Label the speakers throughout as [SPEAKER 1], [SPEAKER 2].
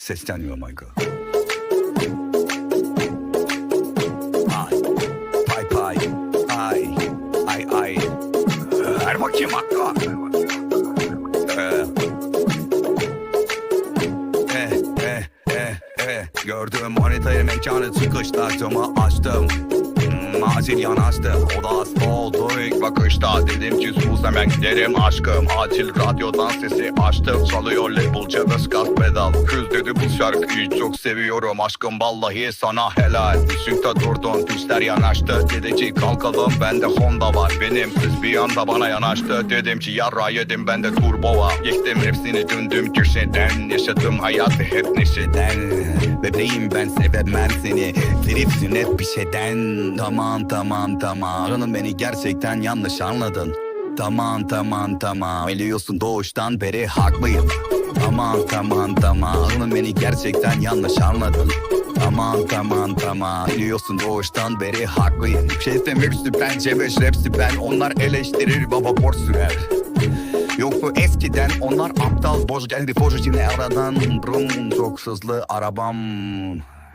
[SPEAKER 1] Sesleniyor Michael. Ay, pay pay, ay, ay ay. Ver bakayım hakkı. Ee, eh, eh, eh, eh. Gördüğüm manitayı mekanı sıkıştırdım açtım. Acil yanaştı o da hasta oldu ilk bakışta. Dedim ki sus hemen giderim aşkım Acil radyodan sesi açtım Çalıyor label Cebes gaz pedal. Kız dedi bu şarkıyı çok seviyorum Aşkım vallahi sana helal. Işıkta durdun pistler yanaştı. Dedi ki kalkalım bende Honda var Benim kız bir anda bana yanaştı. Dedim ki yarra yedim bende turbo var. Yektim hepsini döndüm köşeden. Yaşadım hayatı hep neşeden. Bebeğim ben sevmem seni Tripsin hep bir şeyden. Tamam tamam tamam Canım beni gerçekten yanlış anladın. Tamam tamam tamam. Biliyorsun doğuştan beri haklıyım. Tamam tamam tamam. Canım beni gerçekten yanlış anladın. Tamam tamam tamam. Biliyorsun doğuştan beri haklıyım. Şeysem hepsi ben Cebeş hepsi ben. Onlar eleştirir baba borç sürer. Yoksa eskiden onlar aptal boz geldi. Boz yine aradan Brum çok hızlı arabam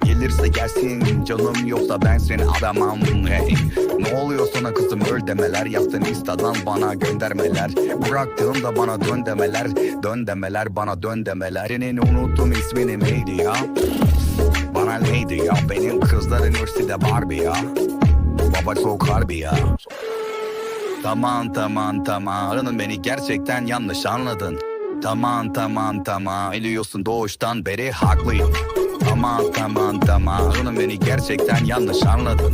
[SPEAKER 1] Gelirse gelsin canım yoksa ben seni aramam. Hey. Ne oluyor sana kızım? Öl demeler Yaptığın instadan bana göndermeler. Bıraktığımda bana dön demeler Dön demeler bana dön demeler. Senin unuttum ismini neydi ya? Bana neydi ya? Benim kızlar üniversitede Barbie ya. Baba çok harbi ya. Tamam tamam tamam. Hanım beni gerçekten yanlış anladın. Tamam tamam tamam. Biliyorsun doğuştan beri haklıyım Tamam tamam tamam. Hanım beni gerçekten yanlış anladın.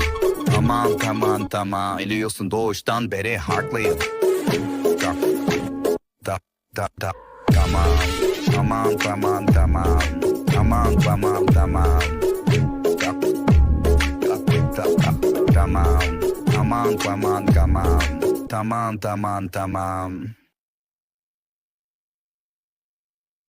[SPEAKER 1] Tamam tamam tamam. Biliyorsun doğuştan beri haklıyım. Da da da da. Tamam Tamam tamam tamam. Tamam tamam tamam. Da da da da. Tamam Tamam tamam tamam. Tamam tamam tamam